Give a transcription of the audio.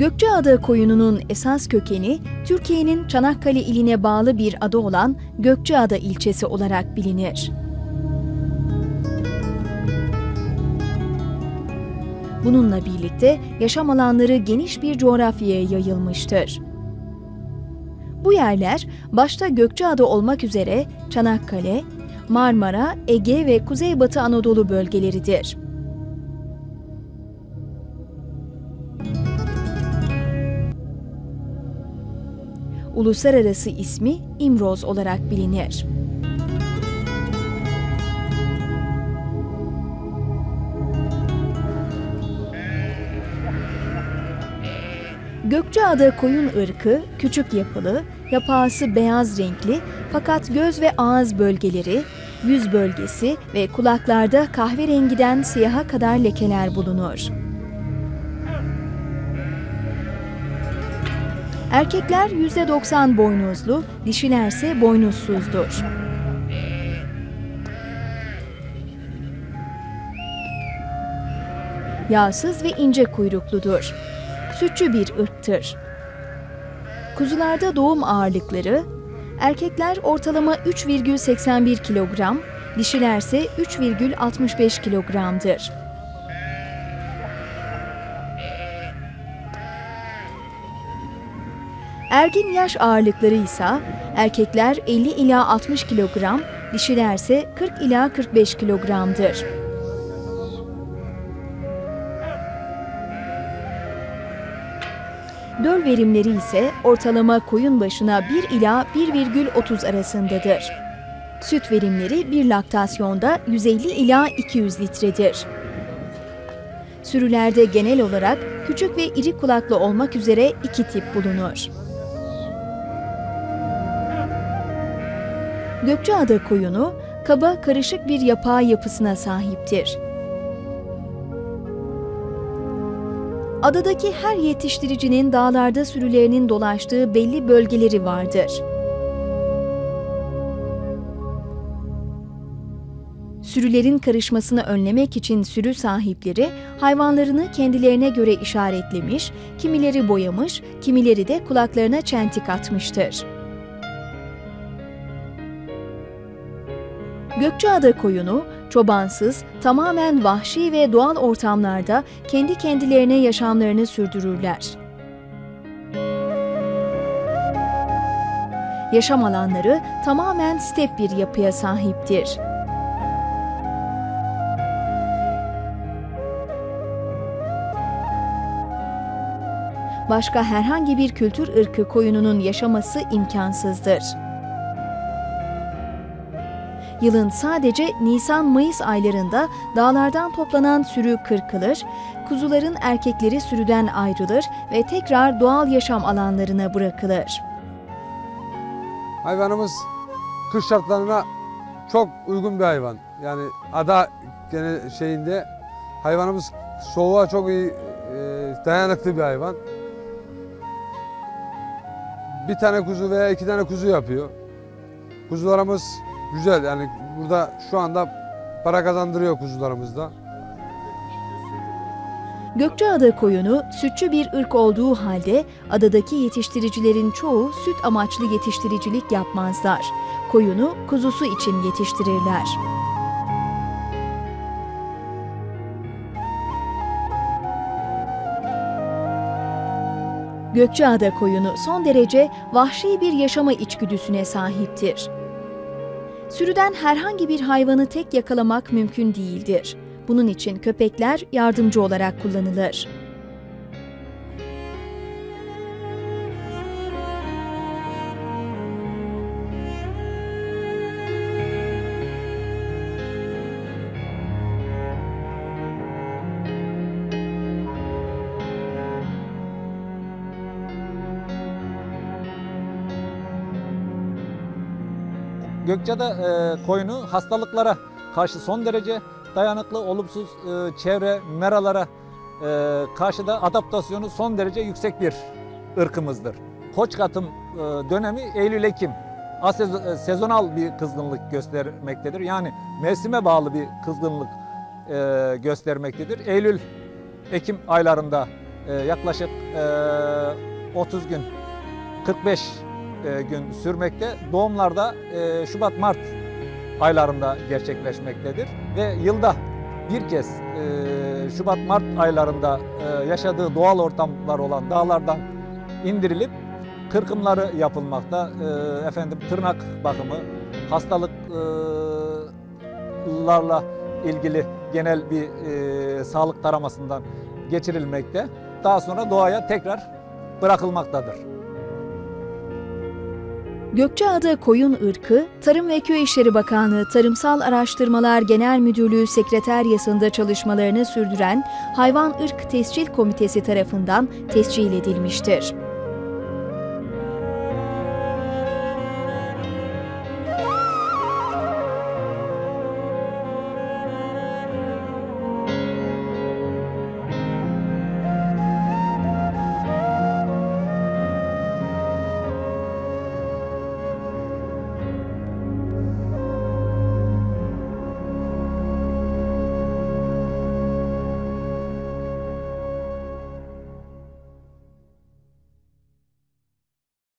Gökçeada koyununun esas kökeni Türkiye'nin Çanakkale iline bağlı bir ada olan Gökçeada ilçesi olarak bilinir. Bununla birlikte yaşam alanları geniş bir coğrafyaya yayılmıştır. Bu yerler başta Gökçeada olmak üzere Çanakkale, Marmara, Ege ve Kuzeybatı Anadolu bölgeleridir. Uluslararası ismi İmroz olarak bilinir. Gökçeada koyun ırkı küçük yapılı, yapağısı beyaz renkli fakat göz ve ağız bölgeleri, yüz bölgesi ve kulaklarda kahverengiden siyaha kadar lekeler bulunur. Erkekler %90 boynuzlu, dişilerse boynuzsuzdur. Yağsız ve ince kuyrukludur. Sütçü bir ırktır. Kuzularda doğum ağırlıkları, erkekler ortalama 3,81 kilogram, dişilerse 3,65 kilogramdır. Ergin yaş ağırlıkları ise erkekler 50 ila 60 kilogram, dişilerse 40 ila 45 kilogramdır. Döl verimleri ise ortalama koyun başına 1 ila 1,30 arasındadır. Süt verimleri bir laktasyonda 150 ila 200 litredir. Sürülerde genel olarak küçük ve iri kulaklı olmak üzere iki tip bulunur. Gökçeada koyunu kaba karışık bir yapağı yapısına sahiptir. Adadaki her yetiştiricinin dağlarda sürülerinin dolaştığı belli bölgeleri vardır. Sürülerin karışmasını önlemek için sürü sahipleri hayvanlarını kendilerine göre işaretlemiş, kimileri boyamış, kimileri de kulaklarına çentik atmıştır. Gökçeada koyunu çobansız, tamamen vahşi ve doğal ortamlarda kendi kendilerine yaşamlarını sürdürürler. Yaşam alanları tamamen step bir yapıya sahiptir. Başka herhangi bir kültür ırkı koyununun yaşaması imkansızdır. Yılın sadece Nisan-Mayıs aylarında dağlardan toplanan sürü kırkılır, kuzuların erkekleri sürüden ayrılır ve tekrar doğal yaşam alanlarına bırakılır. Hayvanımız kış şartlarına çok uygun bir hayvan. Yani ada gene şeyinde hayvanımız soğuğa çok iyi e, dayanıklı bir hayvan. Bir tane kuzu veya iki tane kuzu yapıyor. Kuzularımız güzel yani burada şu anda para kazandırıyor kuzularımızda. Gökçeada koyunu sütçü bir ırk olduğu halde adadaki yetiştiricilerin çoğu süt amaçlı yetiştiricilik yapmazlar. Koyunu kuzusu için yetiştirirler. Gökçeada koyunu son derece vahşi bir yaşama içgüdüsüne sahiptir. Sürüden herhangi bir hayvanı tek yakalamak mümkün değildir. Bunun için köpekler yardımcı olarak kullanılır. Gökçeada e, koyunu hastalıklara karşı son derece dayanıklı, olumsuz e, çevre, meralara e, karşı da adaptasyonu son derece yüksek bir ırkımızdır. Koç katım e, dönemi Eylül-Ekim. Asez- e, sezonal bir kızgınlık göstermektedir. Yani mevsime bağlı bir kızgınlık e, göstermektedir. Eylül, Ekim aylarında e, yaklaşık e, 30 gün 45 e, gün sürmekte. Doğumlarda e, Şubat-Mart aylarında gerçekleşmektedir ve yılda bir kez e, Şubat-Mart aylarında e, yaşadığı doğal ortamlar olan dağlardan indirilip kırkımları yapılmakta. Efendim tırnak bakımı, hastalıklarla ilgili genel bir sağlık taramasından geçirilmekte. Daha sonra doğaya tekrar bırakılmaktadır. Gökçeada koyun ırkı, Tarım ve Köy İşleri Bakanlığı Tarımsal Araştırmalar Genel Müdürlüğü Sekreteryasında çalışmalarını sürdüren Hayvan Irk Tescil Komitesi tarafından tescil edilmiştir.